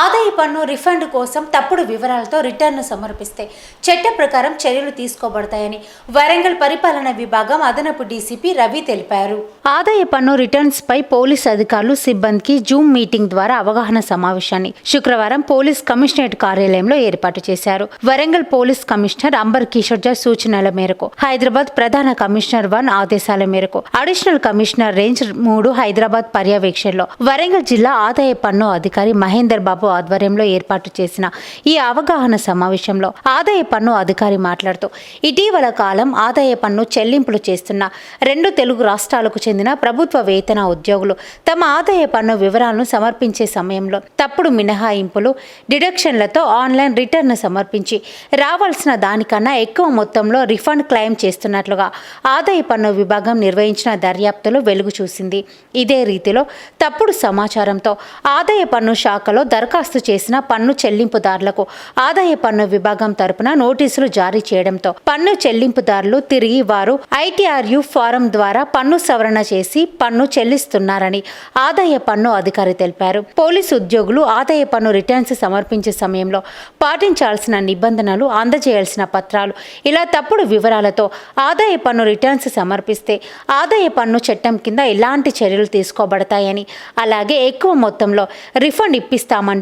ఆదాయ పన్ను రిఫండ్ కోసం తప్పుడు వివరాలతో రిటర్న్ సమర్పిస్తే చట్ట ప్రకారం చర్యలు తీసుకోబడతాయని వరంగల్ పరిపాలన విభాగం అదనపు డీసీపీ రవి తెలిపారు. ఆదాయ పన్ను రిటర్న్స్ పై పోలీస్ అధికారులు సిబ్బందికి జూమ్ మీటింగ్ ద్వారా అవగాహన సమావేశాన్ని శుక్రవారం పోలీస్ కమిషనరేట్ కార్యాలయంలో ఏర్పాటు చేశారు. వరంగల్ పోలీస్ కమిషనర్ అంబర్ కిషోర్ జా సూచనల మేరకు హైదరాబాద్ ప్రధాన కమిషనర్ వన్ ఆదేశాల మేరకు అడిషనల్ కమిషనర్ రేంజ్ మూడు హైదరాబాద్ పర్యవేక్షణలో వరంగల్ జిల్లా ఆదాయ పన్ను అధికారి మహేందర్ బాబు ఆధ్వర్యంలో ఏర్పాటు చేసిన ఈ అవగాహన సమావేశంలో ఆదాయ పన్ను అధికారి మాట్లాడుతూ ఇటీవల కాలం ఆదాయ పన్ను చెల్లింపులు చేస్తున్న రెండు తెలుగు రాష్ట్రాలకు చెందిన ప్రభుత్వ వేతన ఉద్యోగులు తమ ఆదాయ పన్ను వివరాలను సమర్పించే సమయంలో తప్పుడు మినహాయింపులు డిడక్షన్లతో ఆన్లైన్ రిటర్న్ సమర్పించి రావాల్సిన దానికన్నా ఎక్కువ మొత్తంలో రిఫండ్ క్లెయిమ్ చేస్తున్నట్లుగా ఆదాయ పన్ను విభాగం నిర్వహించిన దర్యాప్తులో వెలుగు చూసింది ఇదే రీతిలో తప్పుడు సమాచారంతో ఆదాయ పన్ను శాఖలో దరఖాస్తు దరఖాస్తు చేసిన పన్ను చెల్లింపుదారులకు ఆదాయ పన్ను విభాగం తరపున నోటీసులు జారీ చేయడంతో పన్ను చెల్లింపుదారులు తిరిగి వారు ఐటీఆర్యు ఫారం ద్వారా పన్ను సవరణ చేసి పన్ను చెల్లిస్తున్నారని ఆదాయ పన్ను అధికారి తెలిపారు. పోలీసు ఉద్యోగులు ఆదాయ పన్ను రిటర్న్స్ సమర్పించే సమయంలో పాటించాల్సిన నిబంధనలు అందజేయాల్సిన పత్రాలు ఇలా తప్పుడు వివరాలతో ఆదాయ పన్ను రిటర్న్స్ సమర్పిస్తే ఆదాయ పన్ను చట్టం కింద ఎలాంటి చర్యలు తీసుకోబడతాయని అలాగే ఎక్కువ మొత్తంలో రిఫండ్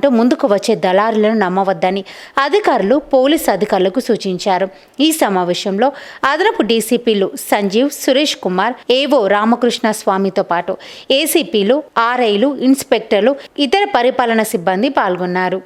అంటూ ముందుకు వచ్చే దళారులను నమ్మవద్దని అధికారులు పోలీస్ అధికారులకు సూచించారు. ఈ సమావేశంలో అదనపు డీసీపీలు సంజీవ్ సురేష్ కుమార్ ఏవో రామకృష్ణ స్వామితో పాటు ఏసీపీలు ఆర్ఐలు ఇన్స్పెక్టర్లు ఇతర పరిపాలన సిబ్బంది పాల్గొన్నారు.